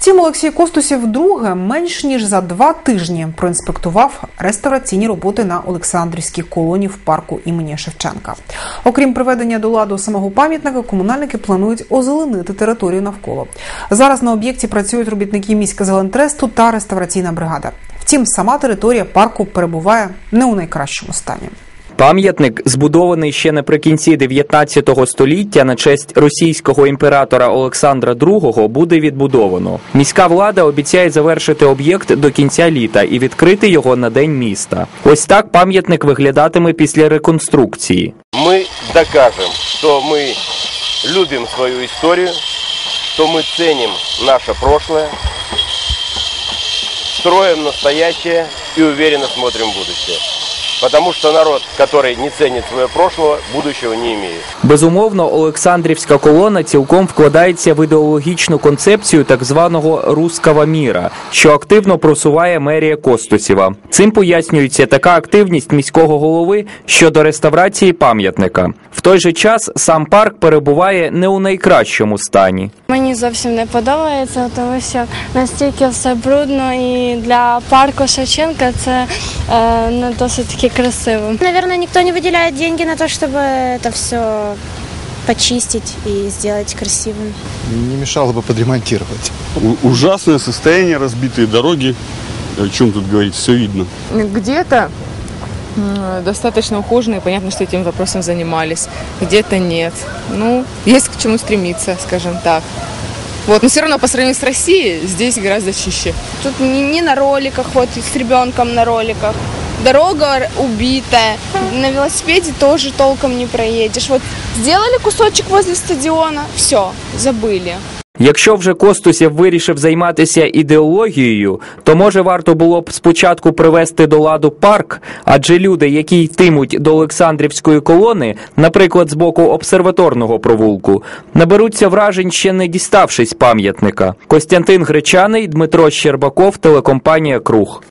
Втім, Олексій Костусів вдруге менш ніж за два тижні проінспектував реставраційні роботи на Олександрівській колоні в парку імені Шевченка. Окрім приведення до ладу самого пам'ятника, комунальники планують озеленити територію навколо. Зараз на об'єкті працюють робітники міська зелентресту та реставраційна бригада. Втім, сама територія парку перебуває не у найкращому стані. Пам'ятник, збудований ще наприкінці 19 століття на честь російського імператора Олександра II, буде відбудовано. Міська влада обіцяє завершити об'єкт до кінця літа і відкрити його на день міста. Ось так пам'ятник виглядатиме після реконструкції. мы докажем, что мы любим свою историю, что мы ценим наше прошлое, строим настоящее и уверенно смотрим в будущее. Потому что народ, который не ценит свое прошлое, будущего не имеет. Безумовно, Олександрівська колона цілком вкладається в ідеологічну концепцію так званого руского міра, що активно просуває мерія Костусєва. Цим пояснюється така активність міського голови щодо реставрації пам'ятника. В той же час сам парк перебуває не у найкращому стані. Мені зовсім не подобається, тому що настільки все брудно і для парку Шевченка це е, не досить таки красиво. Наверное, никто не выделяет деньги на то, чтобы это все почистить и сделать красивым. Не мешало бы подремонтировать. У- Ужасное состояние, разбитые дороги. О чем тут говорить, все видно. Где-то достаточно ухоженные, понятно, что этим вопросом занимались, где-то нет. Ну, есть к чему стремиться, скажем так. Вот, но все равно по сравнению с Россией здесь гораздо чище. Тут не, не на роликах, вот с ребенком на роликах. Дорога убитая. На велосипеде тоже толком не проедешь. Вот сделали кусочек возле стадиона, все, забыли. Якщо вже Костусєв вирішив займатися ідеологією, то може варто було б спочатку привести до ладу парк, адже люди, які йтимуть до Олександрівської колони, наприклад, з боку обсерваторного провулку, наберуться вражень ще не діставшись пам'ятника. Костянтин Гречаний, Дмитро Щербаков, телекомпанія Круг.